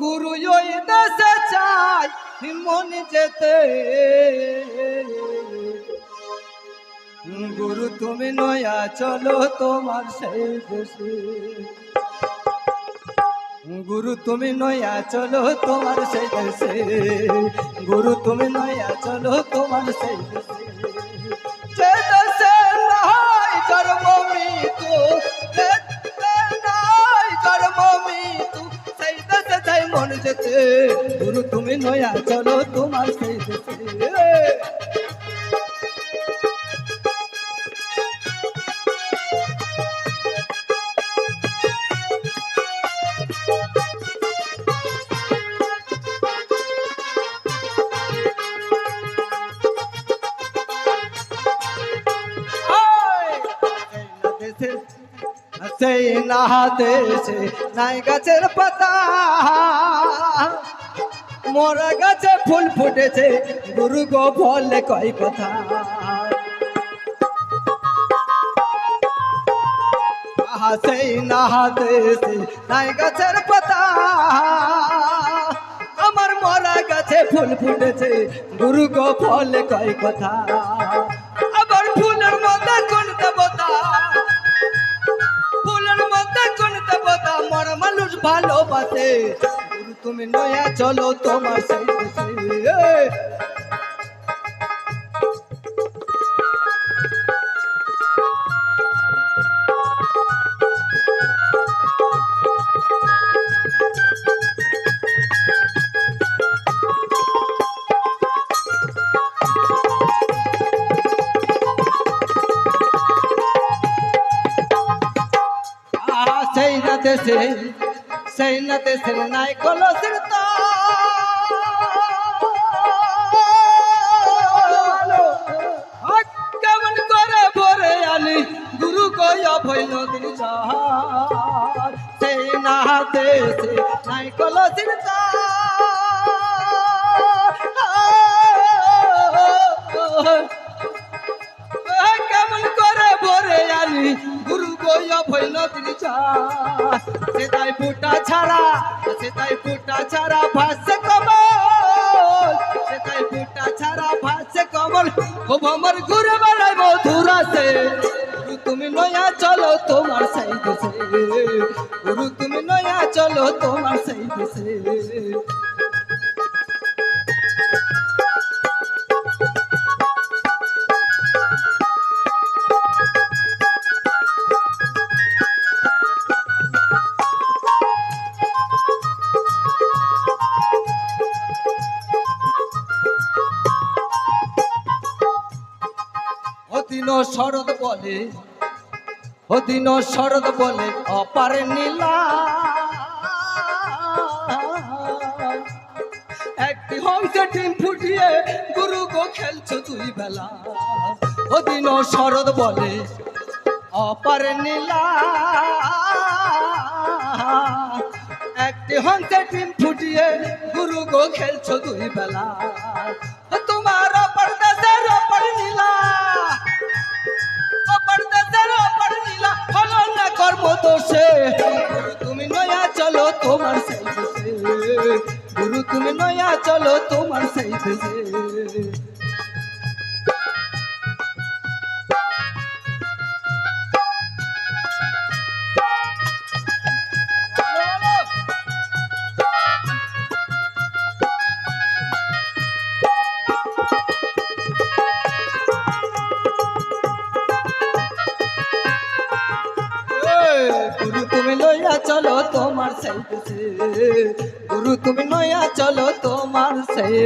গুরু ওই দেশে চাই, মন যেতে। গুরু তুমি নয়া, চলো তোমার সেই দেশে। গুরু তুমি নয়া, চলো তোমার সেই দেশে। গুরু তুমি নয়া, চলো তোমার সেই দেশে। যেতে গুরু তুমি নয়া চলো তোমার সেই দেশে। সেই না দেশে নাই গাছের পাতা। মোরা গাছে ফুল ফুটেছে, গুরু গো বলে কয় কথা। সেই না দেশে নাই গাছের পাতা। আমার মরা গাছে ফুল ফুটেছে, গুরু গো বলে কয় কথা। মানুষ ভালোবাসে। তুমি নয়া চলো তোমার সেই সেই না দেশে সেই না দেশের নাই। কেমন করে ভরে আনি গুরু কয়া ভৈল দিন নাই। কেমন করে ভরে আনি গুরু গয়া ভৈল ত্রিচা সেটাই ফুটা ছাড়া সেটাই ফুটা ছাড়া ভাসে কমল। সেটাই ফুটা ছাড়া ভাসে কমল। খুব আমার ঘুরে বেড়াই মধুরা সে গুরু তুমি নয়া, চলো তোমার সেই গুরু তুমি নয়া, চলো তোমার সেই অদিন শরৎ বলে অদিন শরৎ বলে, অপারে নীলা। একটি হংসে ডিম ফুটিয়ে, গুরু গো খেলছো দুই বেলা। অদিন শরৎ বলে, অপারে নীলা। একটি হংসে ডিম ফুটিয়ে, গুরু গো খেলছো দুই বেলা। তোমার সাইতে গুরু তুমি নয়া চলো তোমার সেই চলো তোমার সেই দেশে গুরু তুমি নয়া চলো তোমার সেই